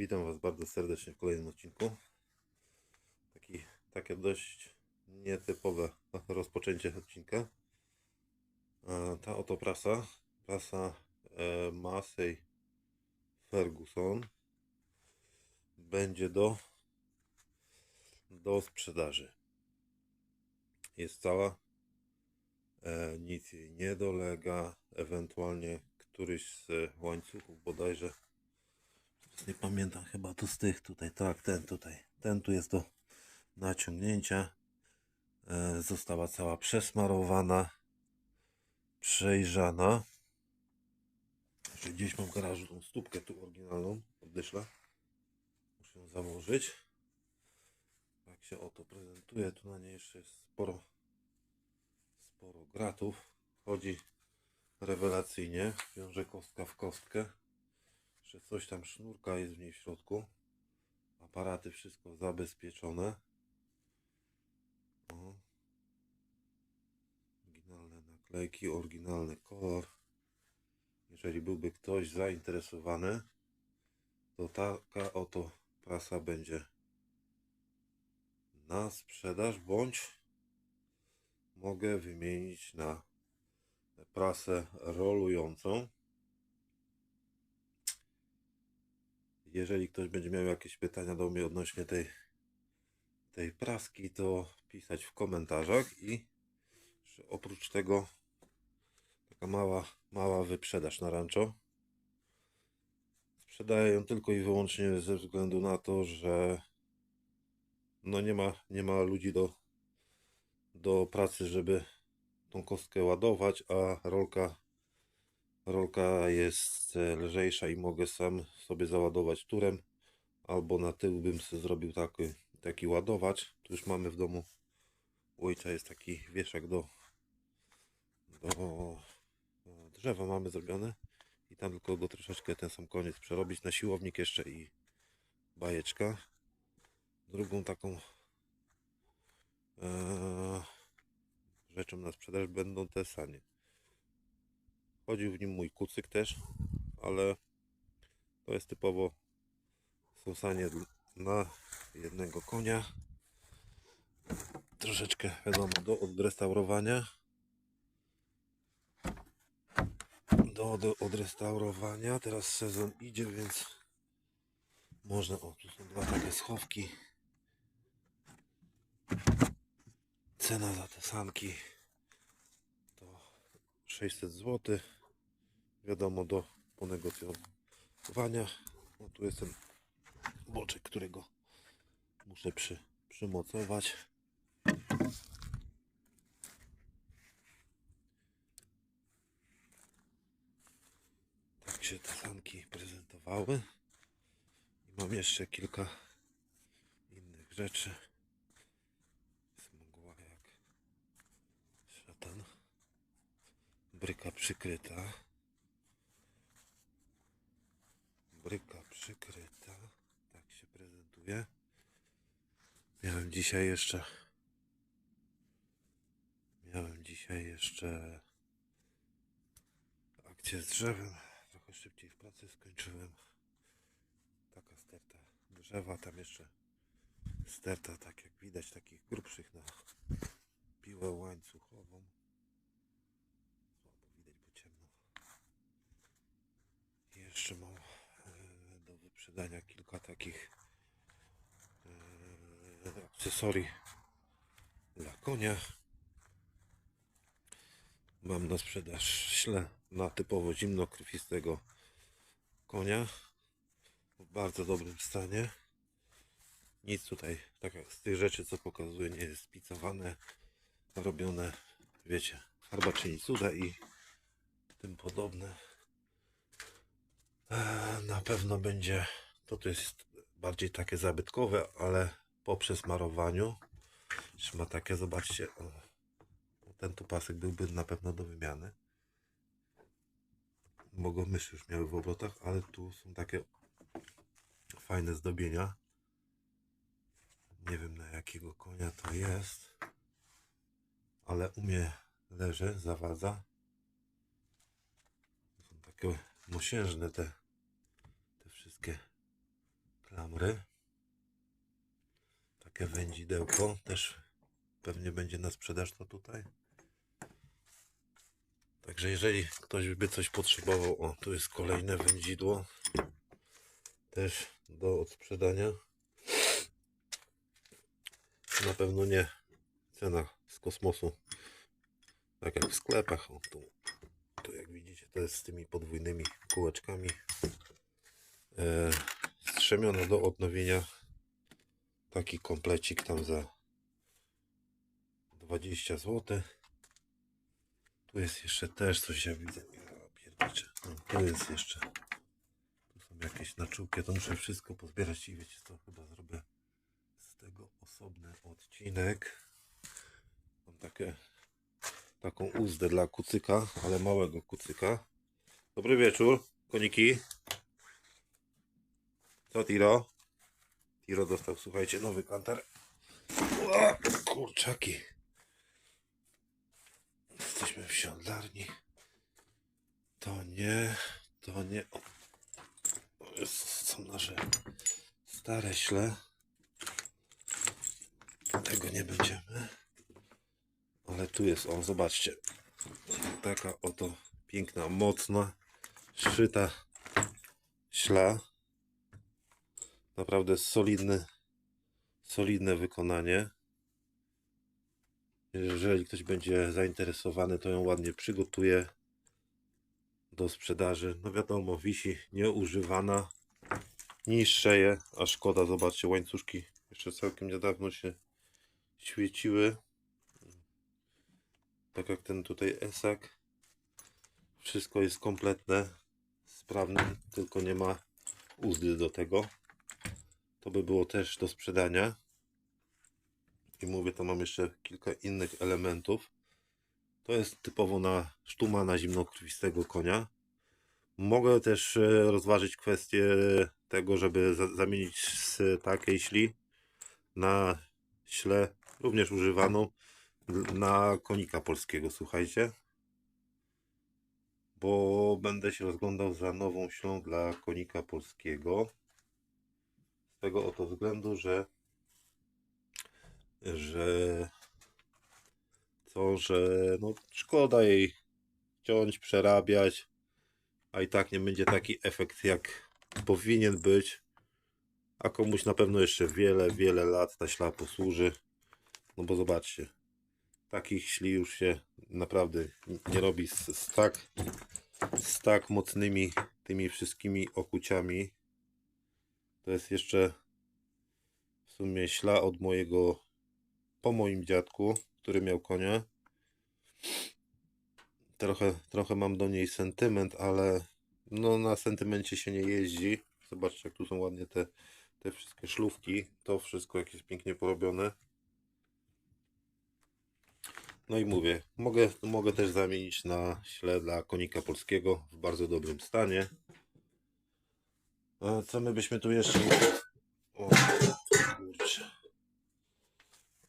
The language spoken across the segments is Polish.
Witam Was bardzo serdecznie w kolejnym odcinku. Taki, takie dość nietypowe rozpoczęcie odcinka. A Ta oto prasa, prasa e, Massey Ferguson będzie do, do sprzedaży. Jest cała, e, nic jej nie dolega, ewentualnie któryś z łańcuchów bodajże nie pamiętam, chyba to z tych tutaj, tak, ten tutaj. Ten tu jest do naciągnięcia. E, została cała przesmarowana, przejrzana. Gdzieś mam w garażu tą stópkę tu oryginalną, od dyszla. Muszę ją założyć. Tak się oto prezentuje. Tu na niej jeszcze jest sporo, sporo gratów. Chodzi rewelacyjnie. Wiąże kostka w kostkę. Jeszcze coś tam sznurka jest w niej w środku. Aparaty wszystko zabezpieczone. O. Oryginalne naklejki, oryginalny kolor. Jeżeli byłby ktoś zainteresowany, to taka oto prasa będzie na sprzedaż, bądź mogę wymienić na prasę rolującą. Jeżeli ktoś będzie miał jakieś pytania do mnie odnośnie tej, tej praski, to pisać w komentarzach i oprócz tego taka mała, mała wyprzedaż na rancho. Sprzedaję ją tylko i wyłącznie ze względu na to, że no nie ma, nie ma ludzi do, do pracy, żeby tą kostkę ładować, a rolka Rolka jest e, lżejsza i mogę sam sobie załadować turem. Albo na tył bym sobie zrobił taki, taki ładowacz. Tu już mamy w domu ojca jest taki wieszak do, do drzewa mamy zrobione. I tam tylko go troszeczkę ten sam koniec przerobić na siłownik jeszcze i bajeczka. Drugą taką e, rzeczą na sprzedaż będą te sanie. Chodził w nim mój kucyk też, ale to jest typowo są sanie dl- na jednego konia. Troszeczkę wiadomo do odrestaurowania. Do, do odrestaurowania. Teraz sezon idzie, więc można. O, tu są dwa takie schowki. Cena za te sanki to 600 zł. Wiadomo, do ponegocjowania. No tu jest ten boczek, którego muszę przy, przymocować. Tak się te sanki prezentowały. I mam jeszcze kilka innych rzeczy. Jest mgła jak szatan. Bryka przykryta. Bryka przykryta. Tak się prezentuje. Miałem dzisiaj jeszcze. Miałem dzisiaj jeszcze akcję z drzewem. Trochę szybciej w pracy skończyłem. Taka sterta drzewa. Tam jeszcze sterta, tak jak widać, takich grubszych na piłę łańcuchową. Słabo widać, bo ciemno. I Jeszcze do wyprzedania kilka takich e, akcesorii dla konia. Mam na sprzedaż śle na typowo zimnokrwistego konia w bardzo dobrym stanie. Nic tutaj, tak z tych rzeczy co pokazuję, nie jest spicowane, robione, wiecie, herbaczyni cuda i tym podobne. Eee, Na pewno będzie, to to jest bardziej takie zabytkowe, ale po przesmarowaniu już ma takie, zobaczcie, ten tu pasek byłby na pewno do wymiany. Bo go myszy już miały w obrotach, ale tu są takie fajne zdobienia. Nie wiem na jakiego konia to jest, ale u mnie leży, zawadza. Są takie mosiężne te wszystkie klamry. Takie wędzidełko też pewnie będzie na sprzedaż to tutaj. Także jeżeli ktoś by coś potrzebował, o tu jest kolejne wędzidło. Też do odsprzedania. Na pewno nie cena z kosmosu. Tak jak w sklepach. O, tu, tu jak widzicie to jest z tymi podwójnymi kółeczkami. E, strzemiona do odnowienia. Taki komplecik tam za 20 zł. Tu jest jeszcze też coś, ja widzę. No, tu jest jeszcze. Tu są jakieś naczółki. To muszę wszystko pozbierać i wiecie co, chyba zrobię z tego osobny odcinek. Mam takie, taką uzdę dla kucyka, ale małego kucyka. Dobry wieczór, koniki. Co Tiro? Tiro dostał, słuchajcie, nowy kantar. Ua, kurczaki. Jesteśmy w siodlarni. To nie, to nie. To są nasze stare śle. Tego nie będziemy. Ale tu jest, o zobaczcie. Taka oto piękna, mocna, szyta śla. Naprawdę solidne wykonanie. Jeżeli ktoś będzie zainteresowany, to ją ładnie przygotuję do sprzedaży. No wiadomo, wisi nieużywana, niższeje, a szkoda, zobaczcie, łańcuszki jeszcze całkiem niedawno się świeciły. Tak jak ten tutaj esak. Wszystko jest kompletne, sprawne, tylko nie ma uzdy do tego. To by było też do sprzedania. I mówię, to mam jeszcze kilka innych elementów. To jest typowo na sztuma na zimnokrwistego konia. Mogę też e, rozważyć kwestię tego, żeby za zamienić z takiej śli na ślę, również używaną na konika polskiego, słuchajcie. Bo będę się rozglądał za nową ślą dla konika polskiego. Tego oto względu, że że co, że no szkoda jej ciąć, przerabiać, a i tak nie będzie taki efekt jak powinien być. A komuś na pewno jeszcze wiele, wiele lat ta śla posłuży. No bo zobaczcie, takich śli już się naprawdę nie robi z, z tak z tak mocnymi tymi wszystkimi okuciami. To jest jeszcze w sumie śla od mojego po moim dziadku, który miał konia. Trochę, trochę mam do niej sentyment, ale no na sentymencie się nie jeździ. Zobaczcie, jak tu są ładnie te, te wszystkie szlówki. To wszystko, jak jest pięknie porobione. No i mówię, mogę, mogę też zamienić na śle dla konika polskiego w bardzo dobrym stanie. Co my byśmy tu jeszcze... O, kurczę.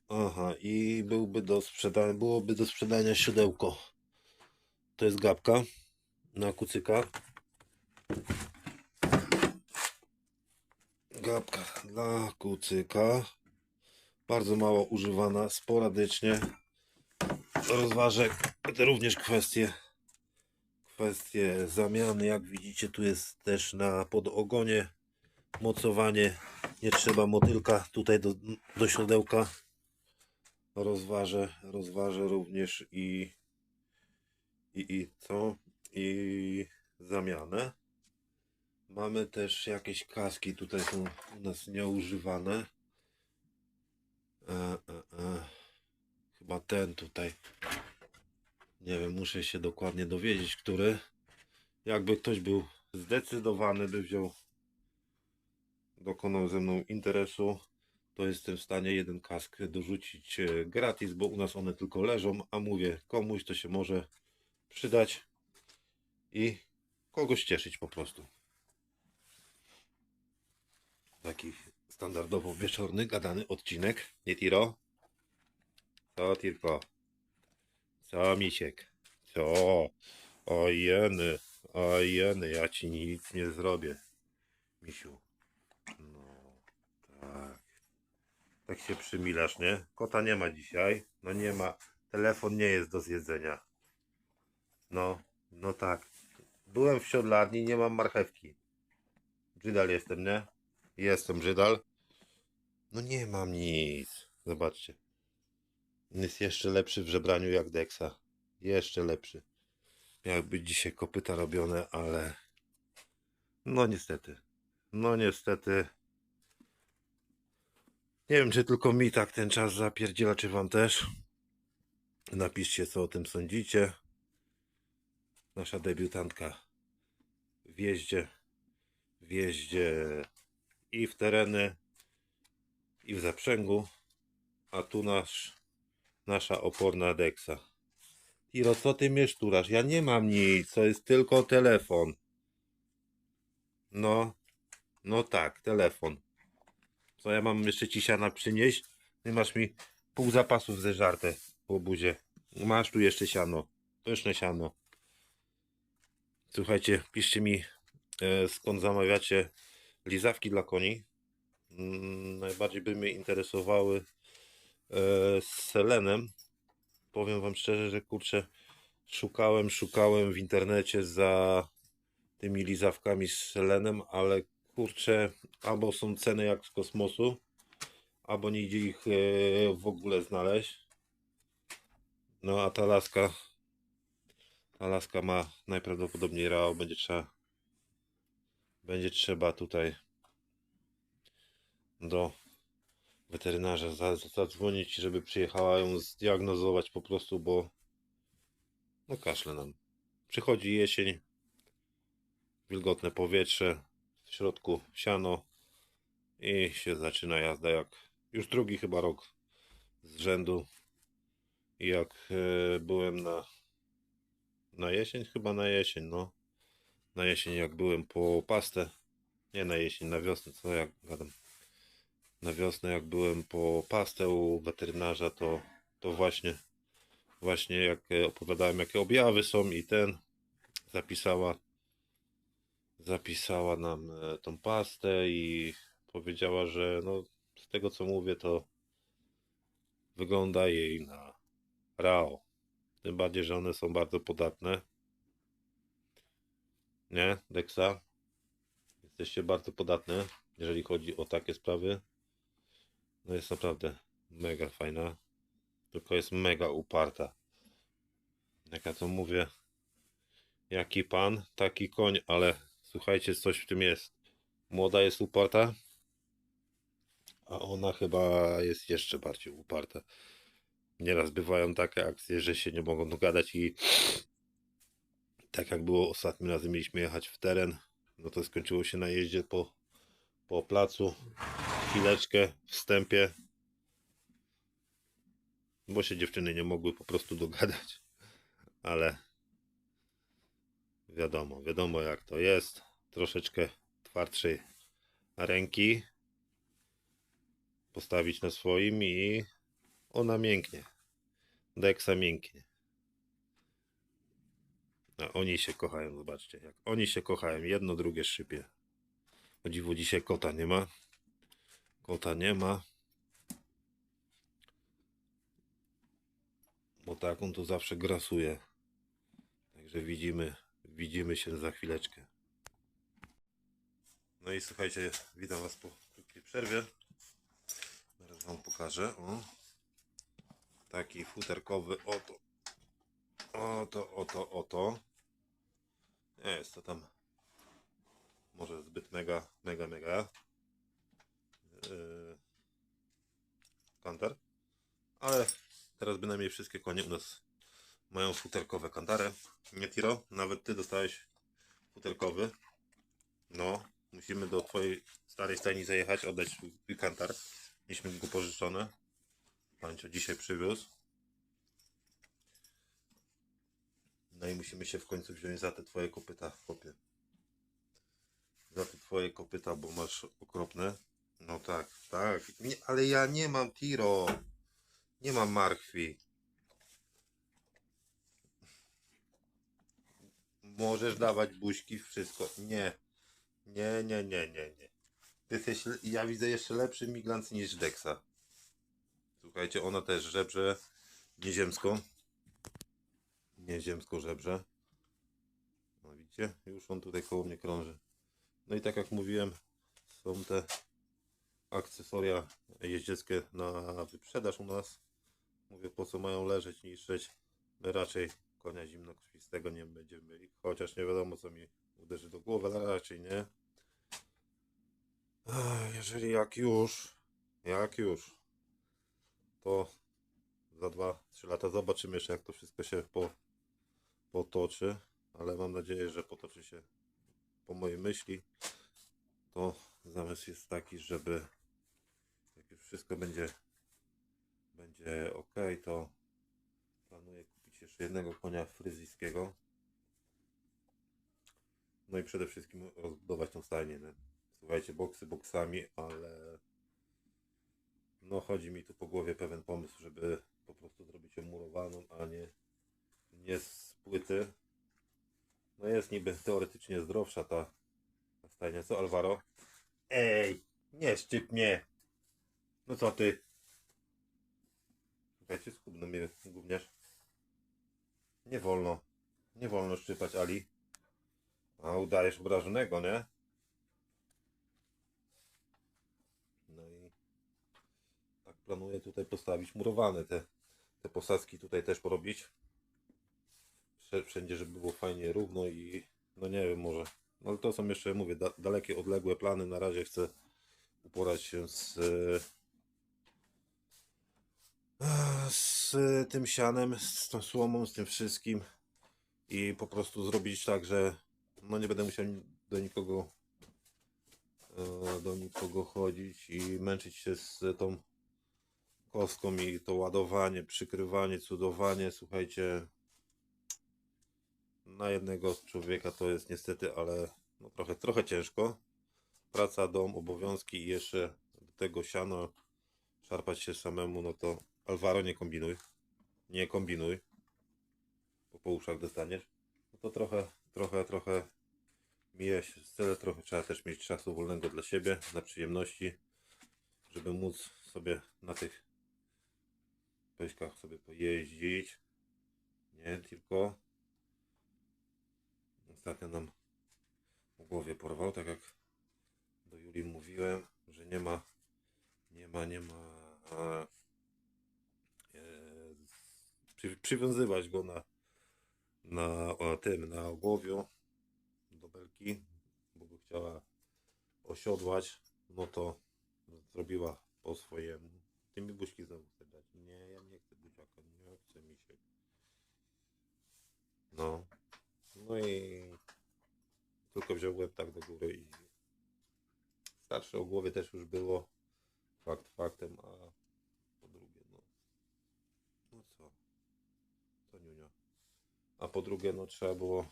Aha, i byłby do sprzedania, byłoby do sprzedania siodełko. To jest gapka na kucyka. Gapka dla kucyka. Bardzo mało używana, sporadycznie. Rozważę również kwestie kwestie zamiany. Jak widzicie, tu jest też na podogonie mocowanie. Nie trzeba motylka tutaj do, do siodełka rozważę, rozważę również i, i, i co? I zamianę. Mamy też jakieś kaski, tutaj są u nas nieużywane. E, e, e. Chyba ten tutaj. Nie wiem, muszę się dokładnie dowiedzieć, który. Jakby ktoś był zdecydowany, by wziął, dokonał ze mną interesu, to jestem w stanie jeden kask dorzucić e, gratis, bo u nas one tylko leżą, a mówię, komuś to się może przydać i kogoś cieszyć po prostu. Taki standardowo wieczorny, gadany odcinek, nie Tiro? Co Tirko? Co Misiek? Co? O jeny, o jeny, ja ci nic nie zrobię, Misiu. No. Tak się przymilasz, nie? Kota nie ma dzisiaj. No nie ma. Telefon nie jest do zjedzenia. No, no tak. Byłem w siodlarni, nie mam marchewki. Brzydal jestem, nie? Jestem brzydal. No nie mam nic. Zobaczcie. Jest jeszcze lepszy w żebraniu jak Dexa. Jeszcze lepszy. Być dzisiaj kopyta robione, ale... No niestety. No niestety. Nie wiem, czy tylko mi tak ten czas zapierdziela, czy wam też. Napiszcie, co o tym sądzicie. Nasza debiutantka w jeździe, w jeździe i w tereny, i w zaprzęgu, a tu nasz, nasza oporna Dexa. Iro, co ty mnie szturasz? Ja nie mam nic, to jest tylko telefon. No, no tak, telefon. Co ja mam jeszcze ci siana przynieść? Ty masz mi pół zapasów zeżarte po buzie. Masz tu jeszcze siano. Pyszne siano. Słuchajcie, piszcie mi e, skąd zamawiacie lizawki dla koni. Mm, najbardziej by mnie interesowały z selenem. Powiem wam szczerze, że kurczę, szukałem, szukałem w internecie za tymi lizawkami z selenem, ale kurczę, albo są ceny jak z kosmosu, albo nie idzie ich e, w ogóle znaleźć. No a ta laska, ta laska ma najprawdopodobniej rao, będzie trzeba, będzie trzeba tutaj do weterynarza za- zadzwonić, żeby przyjechała ją zdiagnozować po prostu, bo no kaszle nam. Przychodzi jesień, wilgotne powietrze, w środku siano i się zaczyna jazda jak już drugi chyba rok z rzędu. Jak e, byłem na na jesień, chyba na jesień, no. Na jesień jak byłem po pastę, nie na jesień, na wiosnę, co ja gadam. Na wiosnę jak byłem po pastę u weterynarza, to, to właśnie właśnie jak e, opowiadałem jakie objawy są i ten zapisała zapisała nam e, tą pastę i powiedziała, że no z tego co mówię to wygląda jej na rao. Tym bardziej, że one są bardzo podatne. Nie, Dexa? Jesteście bardzo podatne, jeżeli chodzi o takie sprawy. No jest naprawdę mega fajna. Tylko jest mega uparta. Jak ja to mówię, jaki pan, taki koń, ale słuchajcie, coś w tym jest. Młoda jest uparta, a ona chyba jest jeszcze bardziej uparta. Nieraz bywają takie akcje, że się nie mogą dogadać i tak jak było ostatnim razem mieliśmy jechać w teren, no to skończyło się na jeździe po, po placu, chwileczkę, wstępie, bo się dziewczyny nie mogły po prostu dogadać, ale wiadomo, wiadomo jak to jest, troszeczkę twardszej ręki postawić na swoim i ona mięknie. Deksa mięknie. A oni się kochają, zobaczcie. Jak oni się kochają, jedno drugie szybie. O dziwo dzisiaj kota nie ma. Kota nie ma. Bo tak on tu zawsze grasuje. Także widzimy, widzimy się za chwileczkę. No i słuchajcie, witam was po krótkiej przerwie. Zaraz wam pokażę. O taki futerkowy oto oto, oto, oto nie jest to tam może zbyt mega, mega, mega kantar ale teraz bynajmniej wszystkie konie u nas mają futerkowe kantary nie Tiro, nawet ty dostałeś futerkowy no, musimy do twojej starej stajni zajechać, oddać swój kantar mieliśmy go pożyczone Pancio dzisiaj przywiózł. No i musimy się w końcu wziąć za te twoje kopyta, chłopie. Za te twoje kopyta, bo masz okropne. No tak, tak. Nie, ale ja nie mam tiro. Nie mam marchwi. Możesz dawać buźki, wszystko. Nie. Nie, nie, nie, nie, nie. Ty jesteś, ja widzę jeszcze lepszy miglanc niż Dexa. Słuchajcie, ona też żebrze nieziemsko. Nieziemsko żebrze. No widzicie? Już on tutaj koło mnie krąży. No i tak jak mówiłem, są te akcesoria jeździeckie na wyprzedaż u nas. Mówię, po co mają leżeć, niszczeć. My raczej konia zimnokrwistego nie będziemy mieli. Chociaż nie wiadomo, co mi uderzy do głowy, ale raczej nie. Jeżeli jak już, jak już, to za 2-3 lata zobaczymy jeszcze, jak to wszystko się po, potoczy. Ale mam nadzieję, że potoczy się po mojej myśli. To zamysł jest taki, żeby wszystko będzie będzie ok, to planuję kupić jeszcze jednego konia fryzyjskiego. No i przede wszystkim rozbudować tą stajnię. Nie? Słuchajcie, boksy boksami, ale no chodzi mi tu po głowie pewien pomysł, żeby po prostu zrobić ją murowaną, a nie, nie z płyty. No jest niby teoretycznie zdrowsza ta, ta stajnia. Co Alvaro? Ej, nie szczyp mnie! No co ty? Słuchajcie, skubno mnie gówniarz. Nie wolno. Nie wolno szczypać Ali. A udajesz obrażonego, nie? No i tak planuję tutaj postawić murowane te, te posadzki tutaj też porobić. Wszędzie, żeby było fajnie równo i no nie wiem może. No ale to są jeszcze, mówię, da, dalekie, odległe plany. Na razie chcę uporać się z z tym sianem, z tą słomą, z tym wszystkim i po prostu zrobić tak, że no nie będę musiał do nikogo e, do nikogo chodzić i męczyć się z tą kostką i to ładowanie, przykrywanie, cudowanie, słuchajcie na jednego człowieka to jest niestety, ale no trochę, trochę ciężko. Praca, dom, obowiązki i jeszcze tego siano szarpać się samemu, no to Alvaro nie kombinuj. Nie kombinuj. Bo po uszach dostaniesz. No to trochę, trochę, trochę mija się z celem, trochę trzeba też mieć czasu wolnego dla siebie, na przyjemności, żeby móc sobie na tych pyśkach sobie pojeździć. Nie tylko. Ostatnio nam w głowie porwał, tak jak do Julii mówiłem, że nie ma, nie ma, nie ma przy, przywiązywać go na, na o, tym, na ogłowiu do belki, bo by chciała osiodłać, no to zrobiła po swojemu. Ty mi buźki znowu chce dać. Nie, ja nie chcę buziaka, nie chce mi się. No. No i tylko wziął łeb tak do góry i starsze o głowie też już było fakt faktem, a po drugie no no co co niunia a po drugie no trzeba było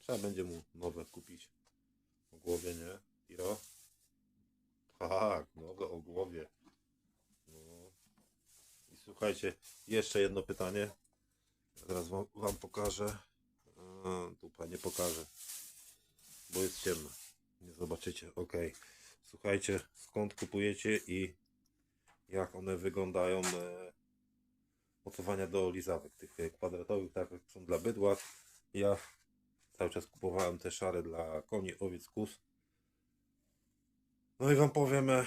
trzeba będzie mu nowe kupić o głowie, nie? Iro? Tak, nowe o głowie no. i słuchajcie jeszcze jedno pytanie zaraz wam, wam pokażę a, tu nie pokażę bo jest ciemno nie zobaczycie, ok słuchajcie, skąd kupujecie i jak one wyglądają e, mocowania do lizawek tych e, kwadratowych, tak jak są dla bydła. Ja cały czas kupowałem te szare dla koni, owiec, kus. No i wam powiem, e,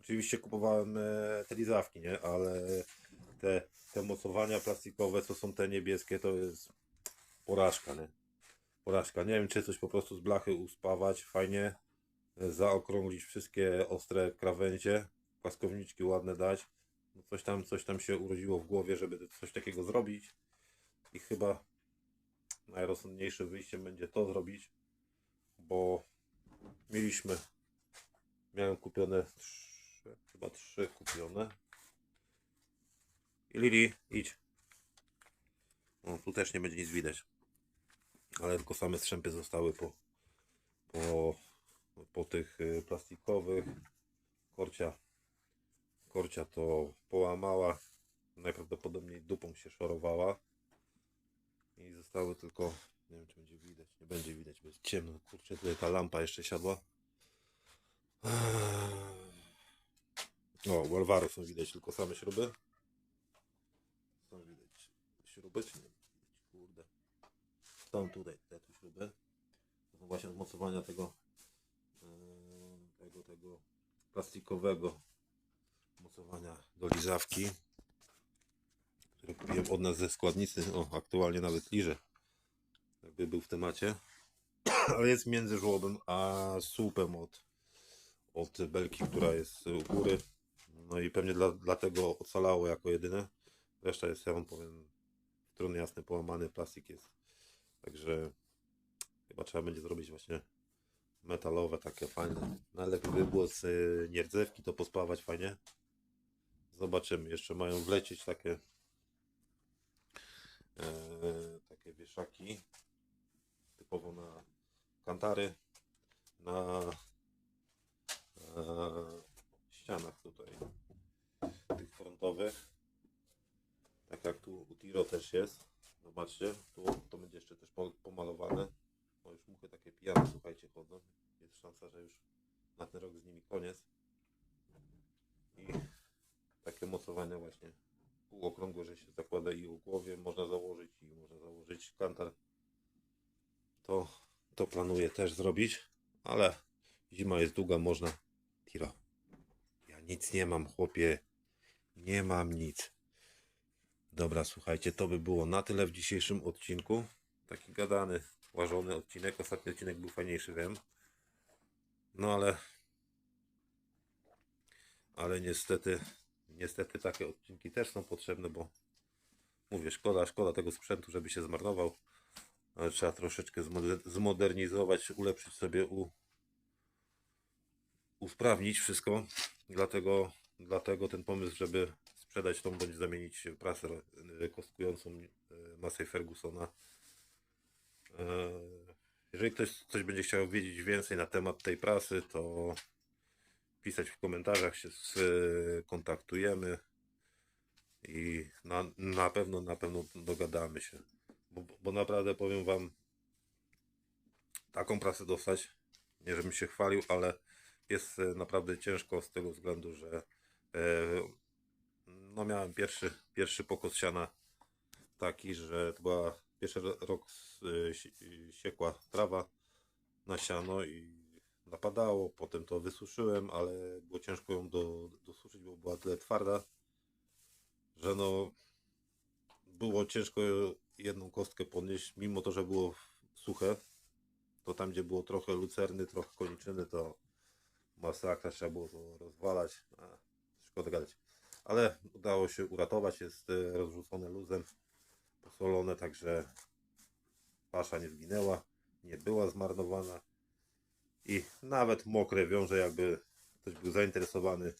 oczywiście kupowałem e, te lizawki, nie? Ale te, te mocowania plastikowe, co są te niebieskie, to jest porażka, nie? Porażka. Nie wiem, czy coś po prostu z blachy uspawać, fajnie e, zaokrąglić wszystkie ostre krawędzie, płaskowniczki ładne dać. No coś tam, coś tam się urodziło w głowie, żeby coś takiego zrobić. I chyba najrozsądniejszym wyjściem będzie to zrobić, bo mieliśmy, miałem kupione trzy, chyba trzy kupione. I Lili, idź. No, tu też nie będzie nic widać. Ale tylko same strzępy zostały po, po, po tych y, plastikowych. Korcia, korcia to połamała. Najprawdopodobniej dupą się szorowała. I zostały tylko, nie wiem czy będzie widać, nie będzie widać, bo jest ciemno. Kurczę, tutaj ta lampa jeszcze siadła. O, u Alvaro są widać tylko same śruby. Są widać śruby, czy nie? Kurde. Są tutaj te tu śruby. To są właśnie mocowania tego, e, tego, tego plastikowego mocowania do lizawki, które kupiłem od nas ze składnicy. O, aktualnie nawet liżę, jakby był w temacie. Ale jest między żłobem a słupem od, od belki, która jest u góry. No i pewnie dla, dlatego ocalało jako jedyne. Reszta jest, ja wam powiem, strony jasne, połamany plastik jest. Także chyba trzeba będzie zrobić właśnie metalowe, takie fajne. Najlepiej by było z nierdzewki to pospawać fajnie. Zobaczymy. Jeszcze mają wlecieć takie e, takie wieszaki typowo na kantary na, na ścianach tutaj tych frontowych. Tak jak tu u Tiro też jest. Zobaczcie, tu to będzie jeszcze też po- pomalowane. Bo już muchy takie pijane słuchajcie chodzą. Jest szansa, że już na ten rok z nimi koniec i mocowania właśnie półokrągłe, że się zakłada i u głowie można założyć i można założyć kantar to, to planuję też zrobić, ale zima jest długa, można. Tiro, ja nic nie mam, chłopie. Nie mam nic. Dobra, słuchajcie, to by było na tyle w dzisiejszym odcinku. Taki gadany, łażony odcinek. Ostatni odcinek był fajniejszy, wiem. No ale. Ale niestety, niestety takie odcinki też są potrzebne, bo mówię, szkoda, szkoda tego sprzętu, żeby się zmarnował trzeba troszeczkę zmoder- zmodernizować, ulepszyć sobie, u, usprawnić wszystko. Dlatego, dlatego ten pomysł, żeby sprzedać tą bądź zamienić prasę kostkującą e, Massey Fergusona. E, Jeżeli ktoś coś będzie chciał wiedzieć więcej na temat tej prasy, to pisać w komentarzach się skontaktujemy i na, na pewno, na pewno dogadamy się. Bo, bo naprawdę powiem wam taką prasę dostać, nie żebym się chwalił, ale jest e, naprawdę ciężko z tego względu, że e, no miałem pierwszy, pierwszy pokos siana taki, że to była pierwszy ro- rok e, si- siekła trawa na siano i napadało, potem to wysuszyłem, ale było ciężko ją do, dosuszyć, bo była tyle twarda, że no było ciężko jedną kostkę podnieść, mimo to, że było suche, to tam, gdzie było trochę lucerny, trochę koniczyny, to masakra, trzeba było to rozwalać, a, szkoda gadać. Ale udało się uratować, jest e, rozrzucone luzem, posolone, także pasza nie zginęła, nie była zmarnowana i nawet mokre wiąże, jakby ktoś był zainteresowany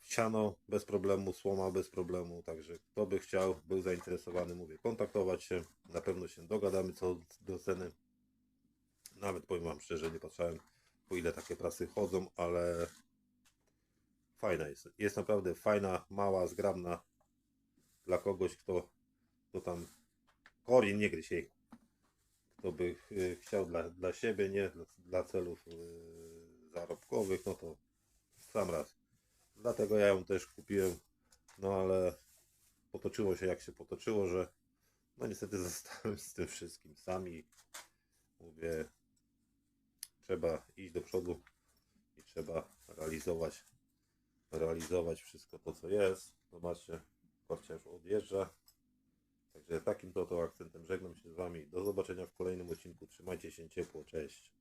siano bez problemu, słoma bez problemu, także kto by chciał, był zainteresowany, mówię, kontaktować się, na pewno się dogadamy co do ceny. Nawet powiem Wam szczerze, nie patrzałem po ile takie prasy chodzą, ale fajna jest. Jest naprawdę fajna, mała, zgrabna dla kogoś, kto, kto tam kori, nie gryź jej. Kto by y, chciał dla, dla siebie, nie dla, celów y, zarobkowych, no to sam raz. Dlatego ja ją też kupiłem. No ale potoczyło się jak się potoczyło, że no niestety zostałem z tym wszystkim sami. Mówię, trzeba iść do przodu i trzeba realizować realizować wszystko to co jest. Zobaczcie, Korcia już odjeżdża. Także takim to, akcentem żegnam się z Wami. Do zobaczenia w kolejnym odcinku. Trzymajcie się ciepło. Cześć.